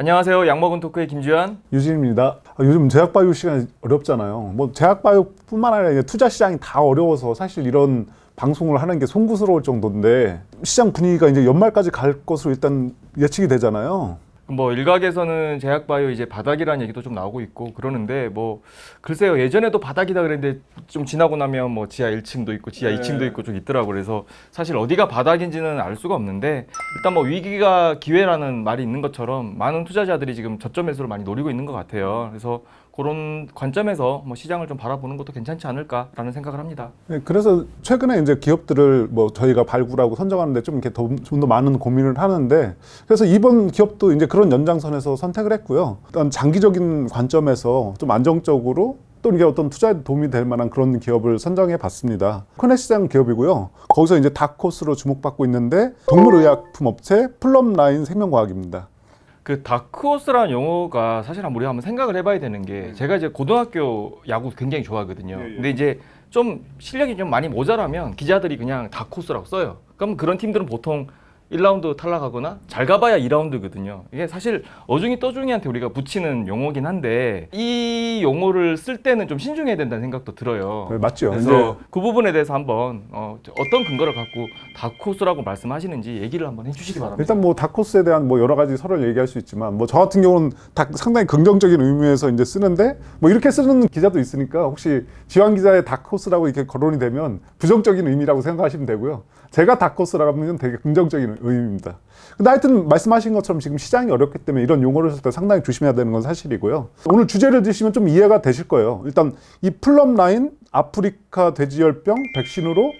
안녕하세요. 양먹은 토크의 김주현. 유진입니다. 아, 요즘 제약바이오 시간이 어렵잖아요. 뭐 제약바이오뿐만 아니라 투자 시장이 다 어려워서 사실 이런 방송을 하는 게 송구스러울 정도인데 시장 분위기가 이제 연말까지 갈 것으로 일단 예측이 되잖아요. 뭐 일각에서는 제약바이오 이제 바닥이라는 얘기도 좀 나오고 있고 그러는데 뭐 글쎄요 예전에도 바닥이다 그랬는데 좀 지나고 나면 뭐 지하 1층도 있고 지하 네. 2층도 있고 좀 있더라고 그래서 사실 어디가 바닥인지는 알 수가 없는데 일단 뭐 위기가 기회라는 말이 있는 것처럼 많은 투자자들이 지금 저점 매수를 많이 노리고 있는 것 같아요 그래서 그런 관점에서 뭐 시장을 좀 바라보는 것도 괜찮지 않을까라는 생각을 합니다. 네, 그래서 최근에 이제 기업들을 뭐 저희가 발굴하고 선정하는데 좀 이렇게 좀 더 많은 고민을 하는데 그래서 이번 기업도 이제 그런 연장선에서 선택을 했고요. 일단 장기적인 관점에서 좀 안정적으로 또 이게 어떤 투자에 도움이 될 만한 그런 기업을 선정해 봤습니다. 코넷 시장 기업이고요. 거기서 이제 다코스로 주목받고 있는데 동물의약품 업체 플럼라인 생명과학입니다. 그 다크호스라는 용어가 사실 한번 우리가 한번 생각을 해봐야 되는 게 제가 이제 고등학교 야구 굉장히 좋아하거든요. 예, 예. 근데 이제 좀 실력이 좀 많이 모자라면 기자들이 그냥 다크호스라고 써요. 그럼 그런 팀들은 보통 1라운드 탈락하거나 잘 가봐야 2라운드거든요. 이게 사실 어중이 떠중이한테 우리가 붙이는 용어긴 한데 이 용어를 쓸 때는 좀 신중해야 된다는 생각도 들어요. 네, 맞죠. 그래서 그 부분에 대해서 한번 어, 어떤 근거를 갖고 다크호스라고 말씀하시는지 얘기를 한번 해주시기 바랍니다. 일단 뭐 다코스에 대한 뭐 여러 가지 설을 얘기할 수 있지만 뭐 저 같은 경우는 다 상당히 긍정적인 의미에서 이제 쓰는데 뭐 이렇게 쓰는 기자도 있으니까 혹시 지환 기자의 다코스라고 이렇게 거론이 되면 부정적인 의미라고 생각하시면 되고요. 제가 다코스라고 하면 되게 긍정적인 의미입니다. 근데 하여튼 말씀하신 것처럼 지금 시장이 어렵기 때문에 이런 용어를 쓸 때 상당히 조심해야 되는 건 사실이고요. 오늘 주제를 드시면 좀 이해가 되실 거예요. 일단 이 플럼 라인 아프리카 돼지열병 백신으로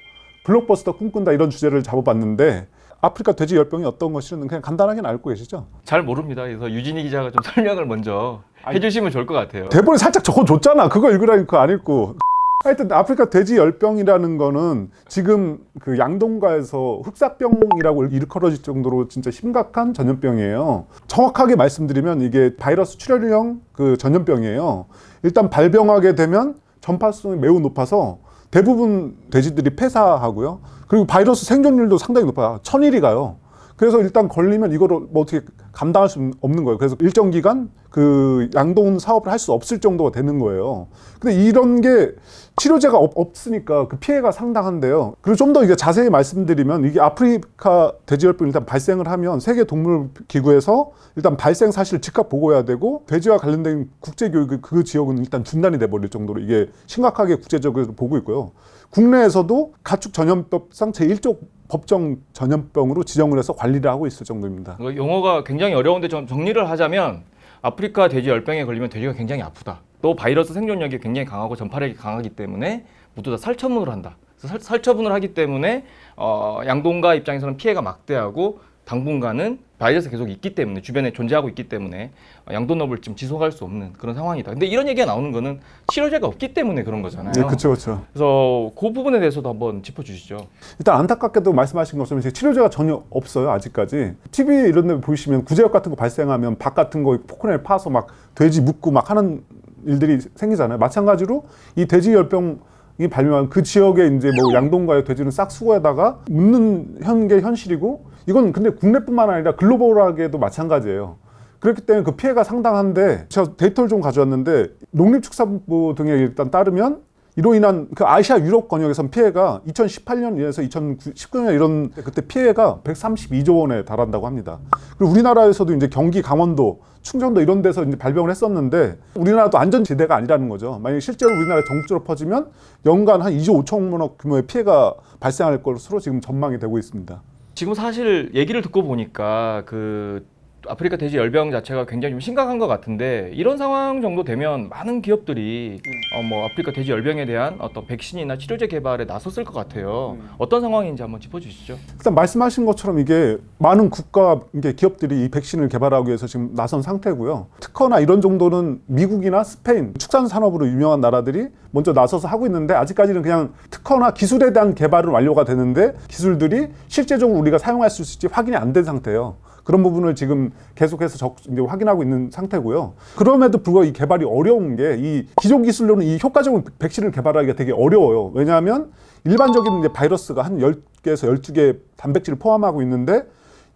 블록버스터 꿈꾼다 이런 주제를 잡아봤는데 아프리카 돼지 열병이 어떤 것인지는 그냥 간단하게 알고 계시죠? 잘 모릅니다. 그래서 유진희 기자가 좀 설명을 먼저 해주시면 좋을 것 같아요. 대본에 살짝 적어줬잖아. 그거 읽으라니까 안 읽고. 하여튼 아프리카 돼지 열병이라는 거는 지금 그 양동가에서 흑사병이라고 일컬어질 정도로 진짜 심각한 전염병이에요. 정확하게 말씀드리면 이게 바이러스 출혈형 그 전염병이에요. 일단 발병하게 되면 전파성이 매우 높아서 대부분 돼지들이 폐사하고요. 그리고 바이러스 생존율도 상당히 높아요. 천일이 가요. 그래서 일단 걸리면 이거를 뭐 어떻게 감당할 수 없는 거예요. 그래서 일정 기간 그 양동 사업을 할 수 없을 정도가 되는 거예요. 근데 이런 게 치료제가 없, 없으니까 그 피해가 상당한데요. 그리고 좀 더 이게 자세히 말씀드리면 이게 아프리카 돼지열병 일단 발생을 하면 세계 동물 기구에서 일단 발생 사실을 즉각 보고해야 되고 돼지와 관련된 국제 교육 그 지역은 일단 중단이 돼 버릴 정도로 이게 심각하게 국제적으로 보고 있고요. 국내에서도 가축 전염법상 제1조 법정 전염병으로 지정을 해서 관리를 하고 있을 정도입니다. 이거 용어가 굉장히 어려운데 좀 정리를 하자면 아프리카 돼지 열병에 걸리면 돼지가 굉장히 아프다. 또 바이러스 생존력이 굉장히 강하고 전파력이 강하기 때문에 모두 다 살처분을 한다. 살, 살처분을 하기 때문에 어, 양동가 입장에서는 피해가 막대하고 당분간은 바이러스 계속 있기 때문에 주변에 존재하고 있기 때문에 어, 양돈업을 지금 지속할 수 없는 그런 상황이다. 근데 이런 얘기가 나오는 거는 치료제가 없기 때문에 그런 거잖아요. 네, 그렇죠, 그렇죠. 그래서 그 부분에 대해서도 한번 짚어주시죠. 일단 안타깝게도 말씀하신 것처럼 이제 치료제가 전혀 없어요 아직까지. TV 이런 데 보시면 구제역 같은 거 발생하면 박 같은 거 포크넬 파서 막 돼지 묻고 막 하는 일들이 생기잖아요. 마찬가지로 이 돼지 열병 이 발명한 그 지역에 이제 뭐 양동가의 돼지는 싹 수거에다가 묻는 현게 현실이고 이건 근데 국내뿐만 아니라 글로벌하게도 마찬가지예요. 그렇기 때문에 그 피해가 상당한데 제가 데이터를 좀 가져왔는데 농림축산부 등에 일단 따르면 이로 인한 그 아시아 유럽 권역에선 피해가 2018년에서 2019년 이런 그때 피해가 132조 원에 달한다고 합니다. 그리고 우리나라에서도 이제 경기 강원도, 충청도 이런 데서 이제 발병을 했었는데 우리나라도 안전지대가 아니라는 거죠. 만약 실제로 우리나라 전국적으로 퍼지면 연간 한 2조 5천억 원 규모의 피해가 발생할 것으로 지금 전망이 되고 있습니다. 지금 사실 얘기를 듣고 보니까 그 아프리카 돼지 열병 자체가 굉장히 좀 심각한 것 같은데 이런 상황 정도 되면 많은 기업들이 어 뭐 아프리카 돼지 열병에 대한 어떤 백신이나 치료제 개발에 나섰을 것 같아요. 어떤 상황인지 한번 짚어주시죠. 일단 말씀하신 것처럼 이게 많은 국가 이게 기업들이 이 백신을 개발하기 위해서 지금 나선 상태고요. 특허나 이런 정도는 미국이나 스페인 축산 산업으로 유명한 나라들이 먼저 나서서 하고 있는데 아직까지는 그냥 특허나 기술에 대한 개발은 완료가 되는데 기술들이 실제적으로 우리가 사용할 수 있을지 확인이 안 된 상태예요. 그런 부분을 지금 계속해서 적, 이제 확인하고 있는 상태고요. 그럼에도 불구하고 이 개발이 어려운 게 이 기존 기술로는 이 효과적인 백신을 개발하기가 되게 어려워요. 왜냐하면 일반적인 이제 바이러스가 한 10개에서 12개 단백질을 포함하고 있는데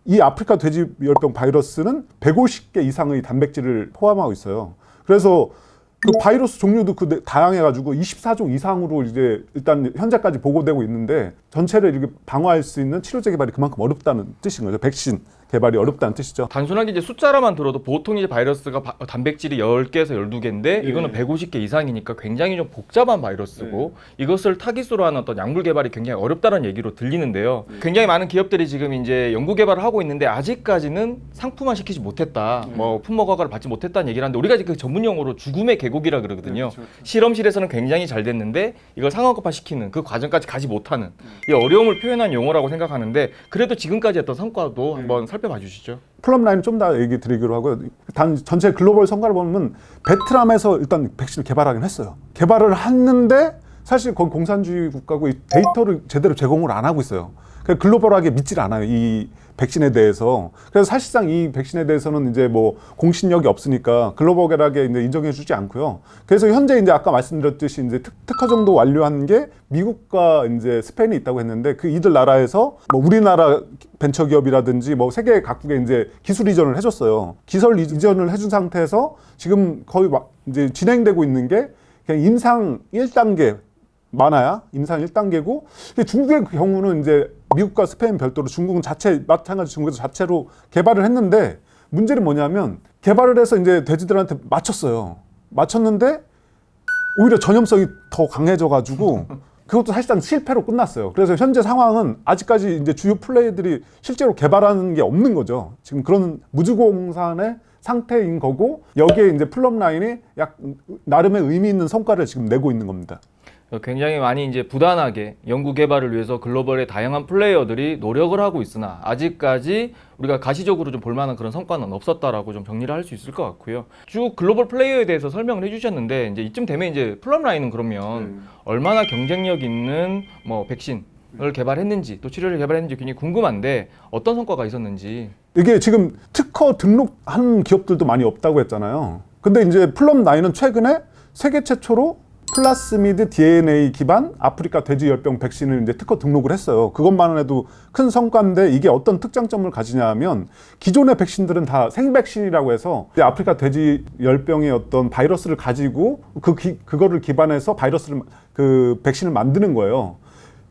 이 아프리카 돼지열병 바이러스는 150개 이상의 단백질을 포함하고 있어요. 그래서 그 바이러스 종류도 그 다양해가지고 24종 이상으로 이제 일단 현재까지 보고되고 있는데 전체를 이렇게 방어할 수 있는 치료제 개발이 그만큼 어렵다는 뜻인 거죠. 백신 개발이 어렵다는 뜻이죠. 단순하게 이제 숫자로만 들어도 보통 이제 바이러스가 바- 단백질이 10개에서 12개인데 네. 이거는 150개 이상이니까 굉장히 좀 복잡한 바이러스고 네. 이것을 타깃으로 하는 어떤 약물 개발이 굉장히 어렵다는 얘기로 들리는데요. 네. 굉장히 많은 기업들이 지금 이제 연구 개발을 하고 있는데 아직까지는 상품화 시키지 못했다. 네. 뭐 품목 허가를 받지 못했다는 얘기를 하는데 우리가 그 전문 용어로 죽음의 계곡이라 그러거든요. 네, 그렇죠, 실험실에서는 굉장히 잘 됐는데 이걸 상업화 시키는 그 과정까지 가지 못하는 이 어려움을 표현한 용어라고 생각하는데 그래도 지금까지 했던 성과도 한번 살펴 봐 주시죠. 플럼 라인 좀 더 얘기 드리기로 하고요. 단 전체 글로벌 성과를 보면 베트남에서 일단 백신을 개발하긴 했어요. 개발을 했는데 사실 거기 공산주의 국가고 이 데이터를 제대로 제공을 안 하고 있어요. 그러니까 글로벌하게 믿질 않아요. 이 백신에 대해서. 그래서 사실상 이 백신에 대해서는 이제 뭐 공신력이 없으니까 글로벌하게 이제 인정해 주지 않고요. 그래서 현재 이제 아까 말씀드렸듯이 이제 특, 특허 정도 완료한 게 미국과 이제 스페인이 있다고 했는데 그 이들 나라에서 뭐 우리나라 벤처 기업이라든지 뭐 세계 각국에 이제 기술 이전을 해줬어요. 기술 이전을 해준 상태에서 지금 거의 막 이제 진행되고 있는 게 그냥 임상 1단계 많아야 임상 1단계고 중국의 경우는 이제 미국과 스페인 별도로 중국은 자체 마찬가지 중국에서 자체로 개발을 했는데 문제는 뭐냐면 개발을 해서 이제 돼지들한테 맞췄어요. 맞췄는데 오히려 전염성이 더 강해져 가지고 그것도 사실상 실패로 끝났어요. 그래서 현재 상황은 아직까지 이제 주요 플레이들이 실제로 개발하는 게 없는 거죠. 지금 그런 무주공산의 상태인 거고 여기에 이제 플럼 라인이 약 나름의 의미 있는 성과를 지금 내고 있는 겁니다. 굉장히 많이 이제 부단하게 연구 개발을 위해서 글로벌의 다양한 플레이어들이 노력을 하고 있으나 아직까지 우리가 가시적으로 좀 볼만한 그런 성과는 없었다라고 좀 정리를 할 수 있을 것 같고요. 쭉 글로벌 플레이어에 대해서 설명을 해주셨는데 이제 이쯤 되면 이제 플럼 라인은 그러면 얼마나 경쟁력 있는 뭐 백신 을 개발했는지 또 치료를 개발했는지 굉장히 궁금한데 어떤 성과가 있었는지 이게 지금 특허 등록한 기업들도 많이 없다고 했잖아요. 근데 이제 플럼 나인은 최근에 세계 최초로 플라스미드 DNA 기반 아프리카 돼지 열병 백신을 이제 특허 등록을 했어요. 그것만 해도 큰 성과인데 이게 어떤 특장점을 가지냐면 기존의 백신들은 다 생백신이라고 해서 아프리카 돼지 열병의 어떤 바이러스를 가지고 그 기, 그거를 기반해서 바이러스를 그 백신을 만드는 거예요.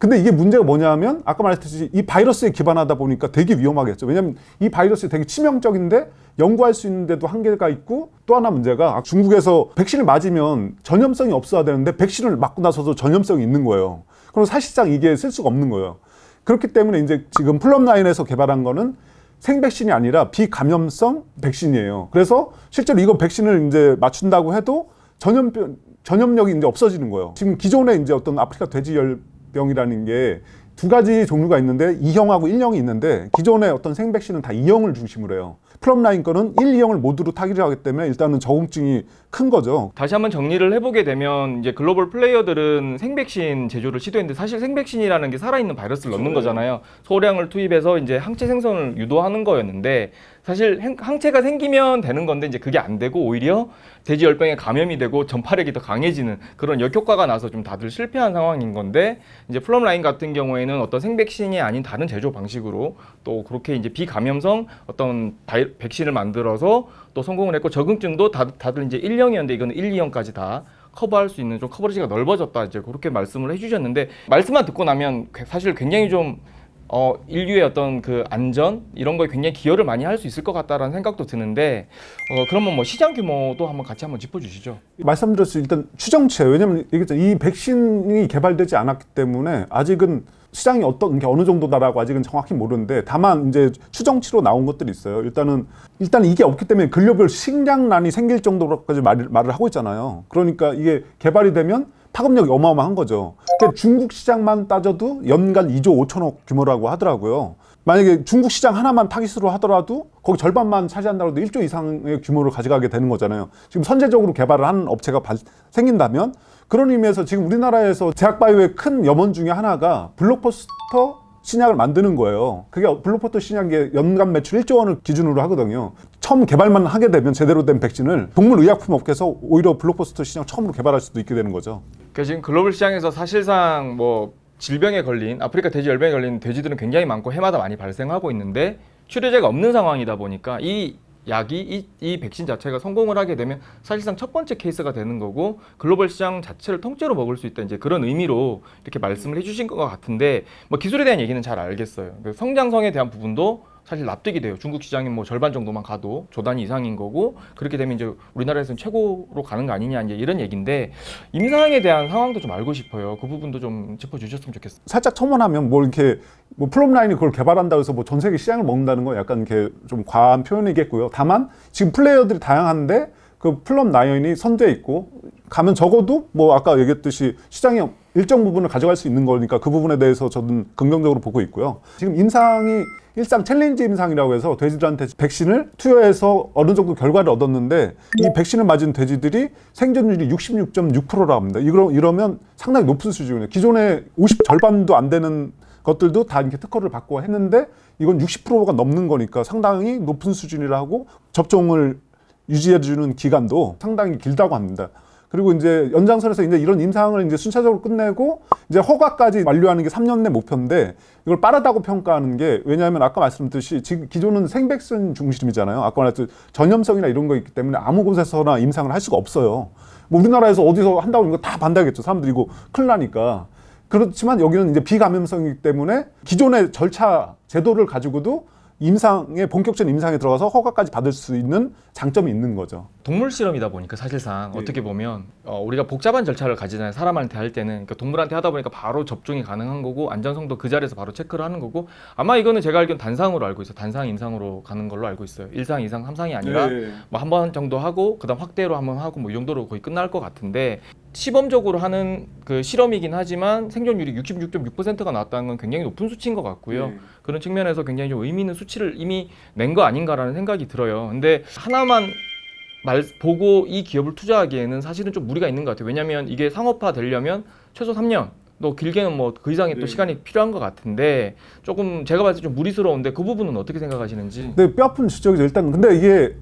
근데 이게 문제가 뭐냐면 아까 말했듯이 이 바이러스에 기반하다 보니까 되게 위험하겠죠. 왜냐하면 이 바이러스 되게 치명적인데 연구할 수 있는데도 한계가 있고 또 하나 문제가 중국에서 백신을 맞으면 전염성이 없어야 되는데 백신을 맞고 나서도 전염성이 있는 거예요. 그럼 사실상 이게 쓸 수가 없는 거예요. 그렇기 때문에 이제 지금 플럼라인에서 개발한 거는 생백신이 아니라 비감염성 백신이에요. 그래서 실제로 이거 백신을 이제 맞춘다고 해도 전염병 전염력이 이제 없어지는 거예요. 지금 기존에 이제 어떤 아프리카 돼지열 병이라는 게 두 가지 종류가 있는데 2형하고 1형이 있는데 기존의 어떤 생백신은 다 2형을 중심으로 해요. 플럼라인 거는 1, 2형을 모두로 타깃을 하기 때문에 일단은 적응증이 큰 거죠. 다시 한번 정리를 해보게 되면 이제 글로벌 플레이어들은 생백신 제조를 시도했는데 사실 생백신이라는 게 살아있는 바이러스를 넣는 거잖아요. 소량을 투입해서 이제 항체 생성을 유도하는 거였는데 사실 행- 항체가 생기면 되는 건데 이제 그게 안 되고 오히려 돼지 열병에 감염이 되고 전파력이 더 강해지는 그런 역효과가 나서 좀 다들 실패한 상황인 건데 이제 플럼 라인 같은 경우에는 어떤 생백신이 아닌 다른 제조 방식으로 또 그렇게 이제 비감염성 어떤 바이, 백신을 만들어서 또 성공을 했고 적응증도 다, 다들 이제 1형이었는데 이거는 1, 2형까지 다 커버할 수 있는 좀 커버리지가 넓어졌다 이제 그렇게 말씀을 해주셨는데 말씀만 듣고 나면 사실 굉장히 좀 어, 인류의 어떤 그 안전 이런 거에 굉장히 기여를 많이 할 수 있을 것 같다라는 생각도 드는데 어, 그러면 뭐 시장 규모도 한번 같이 한번 짚어주시죠. 말씀드렸듯이 일단 추정치예요. 왜냐하면 이 백신이 개발되지 않았기 때문에 아직은 시장이 어떤 게 어느 정도다라고 아직은 정확히 모르는데 다만 이제 추정치로 나온 것들이 있어요. 일단은 일단 이게 없기 때문에 글로벌 식량난이 생길 정도로까지 말을, 말을 하고 있잖아요. 그러니까 이게 개발이 되면 파급력이 어마어마한 거죠. 중국 시장만 따져도 연간 2조 5천억 규모라고 하더라고요. 만약에 중국 시장 하나만 타깃으로 하더라도 거기 절반만 차지한다고 해도 1조 이상의 규모를 가져가게 되는 거잖아요. 지금 선제적으로 개발을 하는 업체가 발- 생긴다면 그런 의미에서 지금 우리나라에서 제약바이오의 큰 염원 중에 하나가 블록버스터 신약을 만드는 거예요. 그게 블록버스터 신약의 연간 매출 1조 원을 기준으로 하거든요. 처음 개발만 하게 되면 제대로 된 백신을 동물 의약품 업계에서 오히려 블록버스터 신약 처음으로 개발할 수도 있게 되는 거죠. 그러니까 지금 글로벌 시장에서 사실상 뭐 질병에 걸린 아프리카 돼지 열병에 걸린 돼지들은 굉장히 많고 해마다 많이 발생하고 있는데 치료제가 없는 상황이다 보니까 이 약이 이, 이 백신 자체가 성공을 하게 되면 사실상 첫 번째 케이스가 되는 거고 글로벌 시장 자체를 통째로 먹을 수 있다 이제 그런 의미로 이렇게 말씀을 해주신 것 같은데 뭐 기술에 대한 얘기는 잘 알겠어요. 그 성장성에 대한 부분도 사실 납득이 돼요. 중국 시장이 뭐 절반 정도만 가도 조단위 이상인 거고 그렇게 되면 이제 우리나라에서는 최고로 가는 거 아니냐 이제 이런 얘기인데 임상에 대한 상황도 좀 알고 싶어요. 그 부분도 좀 짚어주셨으면 좋겠어요. 살짝 첨언하면 뭐 이렇게 뭐 플럼라인이 그걸 개발한다고 해서 뭐 전 세계 시장을 먹는다는 건 약간 이렇게 좀 과한 표현이겠고요. 다만 지금 플레이어들이 다양한데 그 플럼 라인이 선두에 있고 가면 적어도 뭐 아까 얘기했듯이 시장의 일정 부분을 가져갈 수 있는 거니까 그 부분에 대해서 저는 긍정적으로 보고 있고요. 지금 임상이 일상 챌린지 임상이라고 해서 돼지들한테 백신을 투여해서 어느 정도 결과를 얻었는데 이 백신을 맞은 돼지들이 생존율이 66.6%라고 합니다. 이러, 이러면 상당히 높은 수준이에요. 기존에 50 절반도 안 되는 것들도 다 이렇게 특허를 받고 했는데 이건 60%가 넘는 거니까 상당히 높은 수준이라고 접종을 유지해주는 기간도 상당히 길다고 합니다. 그리고 이제 연장선에서 이제 이런 임상을 이제 순차적으로 끝내고 이제 허가까지 완료하는 게 3년 내 목표인데 이걸 빠르다고 평가하는 게 왜냐하면 아까 말씀드렸듯이 지금 기존은 생백신 중심이잖아요. 아까 말했듯 전염성이나 이런 거 있기 때문에 아무 곳에서나 임상을 할 수가 없어요. 뭐 우리나라에서 어디서 한다고 이거 다 반대하겠죠. 사람들이 이거 큰일 나니까. 그렇지만 여기는 이제 비감염성이기 때문에 기존의 절차 제도를 가지고도 임상에 본격적인 임상에 들어가서 허가까지 받을 수 있는 장점이 있는 거죠. 동물 실험이다 보니까 사실상 예. 어떻게 보면 어, 우리가 복잡한 절차를 가지잖아요. 사람한테 할 때는 그러니까 동물한테 하다 보니까 바로 접종이 가능한 거고 안전성도 그 자리에서 바로 체크를 하는 거고 아마 이거는 제가 알기로는 단상으로 알고 있어요. 단상 임상으로 가는 걸로 알고 있어요. 일상 이상 삼상이 아니라 뭐한 번 정도 하고 그다음 확대로 한 번 하고 뭐 이 정도로 거의 끝날 것 같은데 시범적으로 하는 그 실험이긴 하지만 생존율이 66.6%가 나왔다는 건 굉장히 높은 수치인 것 같고요. 네. 그런 측면에서 굉장히 좀 의미 있는 수치를 이미 낸 거 아닌가라는 생각이 들어요. 근데 하나만 말 보고 이 기업을 투자하기에는 사실은 좀 무리가 있는 것 같아요. 왜냐하면 이게 상업화 되려면 최소 3년, 또 길게는 뭐 그 이상의 또 네. 시간이 필요한 것 같은데 조금 제가 봤을 때 좀 무리스러운데 그 부분은 어떻게 생각하시는지? 네, 뼈아픈 지적이죠. 일단 근데 이게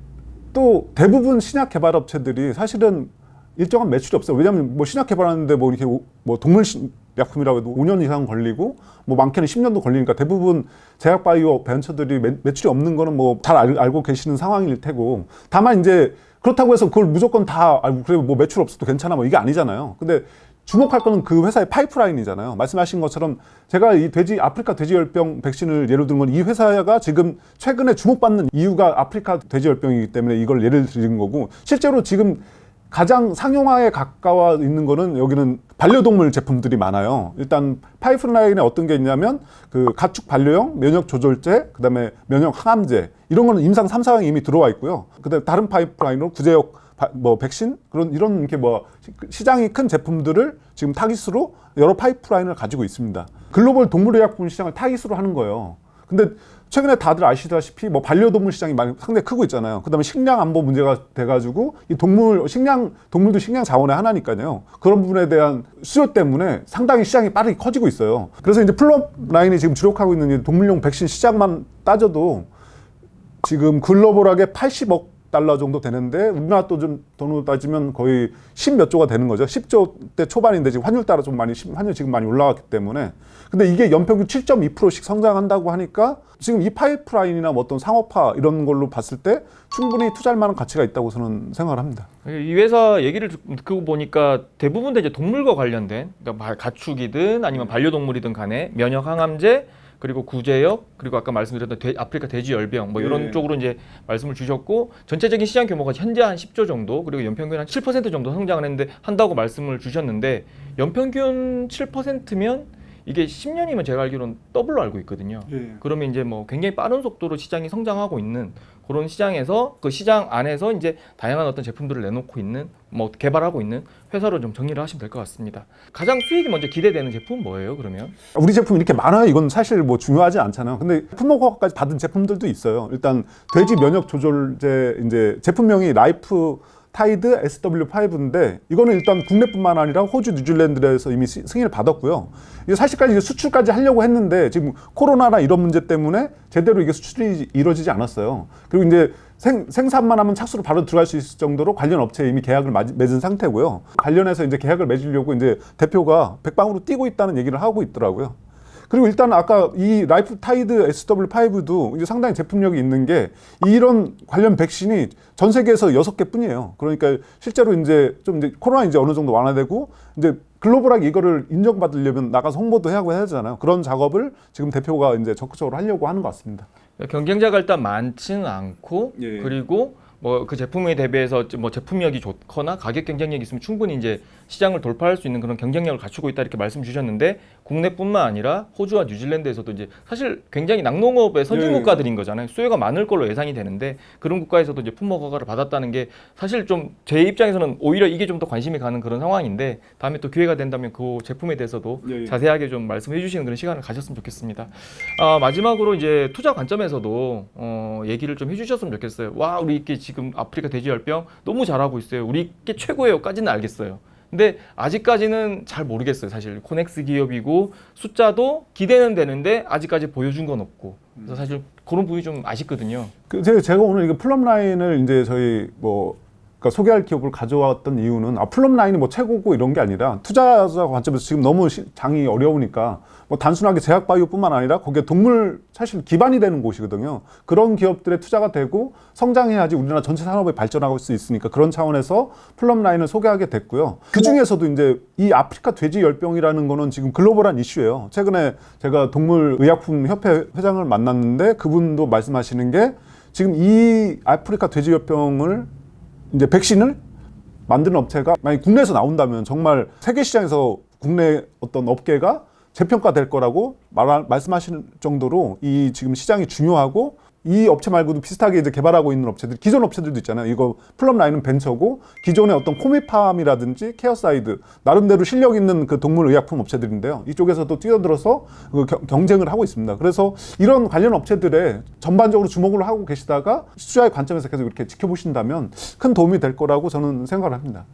또 대부분 신약 개발 업체들이 사실은 일정한 매출이 없어요. 왜냐하면 뭐 신약 개발하는데 뭐 이렇게 오- 뭐 동물 신- 약품이라고 해도 5년 이상 걸리고 뭐 많게는 10년도 걸리니까 대부분 제약 바이오 벤처들이 매, 매출이 없는 거는 뭐 잘 알고 계시는 상황일 테고 다만 이제 그렇다고 해서 그걸 무조건 다 아이고 그래 뭐 매출 없어도 괜찮아 뭐 이게 아니잖아요. 근데 주목할 거는 그 회사의 파이프라인이잖아요. 말씀하신 것처럼 제가 이 돼지 아프리카 돼지열병 백신을 예를 든건 이 회사가 지금 최근에 주목받는 이유가 아프리카 돼지열병이기 때문에 이걸 예를 드린 거고 실제로 지금 가장 상용화에 가까워 있는 거는 여기는 반려동물 제품들이 많아요. 일단 파이프라인에 어떤 게 있냐면 그 가축 반려용 면역 조절제, 그다음에 면역 항암제 이런 거는 임상 3, 4에 이미 들어와 있고요. 그다음에 다른 파이프라인으로 구제역 바- 뭐 백신 그런 이런 이렇게 뭐 시- 시장이 큰 제품들을 지금 타깃으로 여러 파이프라인을 가지고 있습니다. 글로벌 동물의약품 시장을 타깃으로 하는 거예요. 근데 최근에 다들 아시다시피 뭐 반려동물 시장이 많이 상당히 크고 있잖아요. 그다음에 식량 안보 문제가 돼가지고 이 동물 식량 동물도 식량 자원의 하나니까요. 그런 부분에 대한 수요 때문에 상당히 시장이 빠르게 커지고 있어요. 그래서 이제 플롭 라인이 지금 주력하고 있는 이 동물용 백신 시장만 따져도 지금 글로벌하게 80억 달러 정도 되는데 우리나라 또 좀 돈으로 따지면 거의 10 몇 조가 되는 거죠. 10조 대 초반인데 지금 환율 따라 좀 많이 심- 환율 지금 많이 올라갔기 때문에 근데 이게 연평균 7.2%씩 성장한다고 하니까 지금 이 파이프라인이나 뭐 어떤 상업화 이런 걸로 봤을 때 충분히 투자할 만한 가치가 있다고 저는 생각을 합니다. 이 회사 얘기를 듣고 보니까 대부분 다 이제 동물과 관련된 그러니까 바- 가축이든 아니면 반려동물이든 간에 면역 항암제 그리고 구제역 그리고 아까 말씀드렸던 돼- 아프리카 돼지 열병 뭐 이런 네. 쪽으로 이제 말씀을 주셨고 전체적인 시장 규모가 현재 한 10조 정도 그리고 연평균 한 7% 정도 성장을 했는데 한다고 말씀을 주셨는데 연평균 7%면 이게 10년이면 제가 알기로는 더블로 알고 있거든요. 그러면 이제 뭐 굉장히 빠른 속도로 시장이 성장하고 있는 그런 시장에서 그 시장 안에서 이제 다양한 어떤 제품들을 내놓고 있는 뭐 개발하고 있는 회사로 좀 정리를 하시면 될 것 같습니다. 가장 수익이 먼저 기대되는 제품은 뭐예요? 그러면 우리 제품 이렇게 많아요. 이건 사실 뭐 중요하지 않잖아요. 근데 품목 허가까지 받은 제품들도 있어요. 일단 돼지 면역 조절제 이제 제품명이 라이프 타이드 SW5인데 이거는 일단 국내뿐만 아니라 호주, 뉴질랜드에서 이미 시- 승인을 받았고요. 이게 사실까지 이게 수출까지 하려고 했는데 지금 코로나나 이런 문제 때문에 제대로 이게 수출이 이루어지지 않았어요. 그리고 이제 생, 생산만 하면 착수로 바로 들어갈 수 있을 정도로 관련 업체에 이미 계약을 마- 맺은 상태고요. 관련해서 이제 계약을 맺으려고 이제 대표가 백방으로 뛰고 있다는 얘기를 하고 있더라고요. 그리고 일단 아까 이 라이프 타이드 SW5도 이제 상당히 제품력이 있는 게 이런 관련 백신이 전 세계에서 여섯 개 뿐이에요. 그러니까 실제로 이제 좀 이제 코로나 이제 어느 정도 완화되고 이제 글로벌하게 이거를 인정받으려면 나가서 홍보도 해야 하고 해야 되잖아요. 그런 작업을 지금 대표가 이제 적극적으로 하려고 하는 것 같습니다. 경쟁자가 일단 많지는 않고 예. 그리고 뭐 그 제품에 대비해서 뭐 제품력이 좋거나 가격 경쟁력이 있으면 충분히 이제 시장을 돌파할 수 있는 그런 경쟁력을 갖추고 있다 이렇게 말씀 주셨는데 국내뿐만 아니라 호주와 뉴질랜드에서도 이제 사실 굉장히 낙농업의 선진 예. 국가들인 거잖아요. 수요가 많을 걸로 예상이 되는데 그런 국가에서도 이제 품목 허가를 받았다는 게 사실 좀 제 입장에서는 오히려 이게 좀 더 관심이 가는 그런 상황인데 다음에 또 기회가 된다면 그 제품에 대해서도 예, 예. 자세하게 좀 말씀해 주시는 그런 시간을 가졌으면 좋겠습니다. 아, 마지막으로 이제 투자 관점에서도 어, 얘기를 좀 해주셨으면 좋겠어요. 와, 우리 이게 지금 아프리카 돼지열병 너무 잘하고 있어요. 우리 게 최고예요까지는 알겠어요. 근데 아직까지는 잘 모르겠어요. 사실 코넥스 기업이고 숫자도 기대는 되는데 아직까지 보여준 건 없고 그래서 사실 그런 부분이 좀 아쉽거든요. 그 제가 오늘 이거 플럼 라인을 이제 저희 뭐 그러니까 소개할 기업을 가져왔던 이유는 아 플럼 라인이 뭐 최고고 이런 게 아니라 투자자 관점에서 지금 너무 시- 장이 어려우니까 뭐 단순하게 제약 바이오뿐만 아니라 거기에 동물 사실 기반이 되는 곳이거든요. 그런 기업들의 투자가 되고 성장해야지 우리나라 전체 산업이 발전할 수 있으니까 그런 차원에서 플럼 라인을 소개하게 됐고요. 그 중에서도 이제 이 아프리카 돼지 열병이라는 거는 지금 글로벌한 이슈예요. 최근에 제가 동물 의약품 협회 회장을 만났는데 그분도 말씀하시는 게 지금 이 아프리카 돼지 열병을 이제 백신을 만드는 업체가 만약 국내에서 나온다면 정말 세계 시장에서 국내 어떤 업계가 재평가될 거라고 말, 말씀하시는 정도로 이 지금 시장이 중요하고 이 업체 말고도 비슷하게 이제 개발하고 있는 업체들 기존 업체들도 있잖아요. 이거 플럼 라인은 벤처고 기존의 어떤 코미팜이라든지 케어사이드 나름대로 실력 있는 그 동물 의약품 업체들인데요. 이쪽에서도 뛰어들어서 그 겨- 경쟁을 하고 있습니다. 그래서 이런 관련 업체들에 전반적으로 주목을 하고 계시다가 투자의 관점에서 계속 이렇게 지켜보신다면 큰 도움이 될 거라고 저는 생각을 합니다.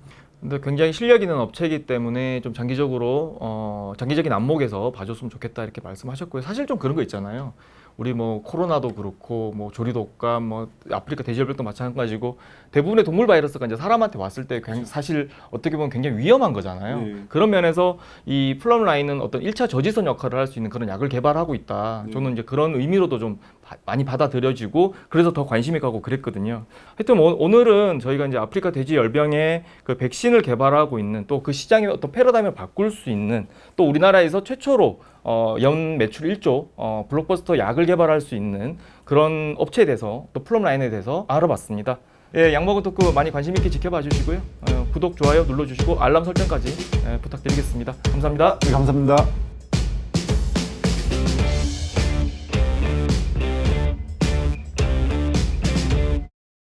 근데 굉장히 실력 있는 업체이기 때문에 좀 장기적으로 어, 장기적인 안목에서 봐줬으면 좋겠다 이렇게 말씀하셨고요. 사실 좀 그런 거 있잖아요. 우리 뭐 코로나도 그렇고 뭐 조리독감, 뭐 아프리카 돼지열병도 마찬가지고 대부분의 동물 바이러스가 이제 사람한테 왔을 때 굉- 사실 어떻게 보면 굉장히 위험한 거잖아요. 네. 그런 면에서 이 플럼 라인은 어떤 1차 저지선 역할을 할 수 있는 그런 약을 개발하고 있다. 네. 저는 이제 그런 의미로도 좀 바- 많이 받아들여지고 그래서 더 관심이 가고 그랬거든요. 하여튼 오- 오늘은 저희가 이제 아프리카 돼지 열병의 그 백신을 개발하고 있는 또 그 시장의 어떤 패러다임을 바꿀 수 있는 또 우리나라에서 최초로 어, 연 매출 1조 어, 블록버스터 약을 개발할 수 있는 그런 업체에 대해서 또 플럼 라인에 대해서 알아봤습니다. 예, 양먹은 토크 많이 관심 있게 지켜봐 주시고요. 어, 구독, 좋아요 눌러주시고 알람 설정까지 예, 부탁드리겠습니다. 감사합니다. 네, 감사합니다.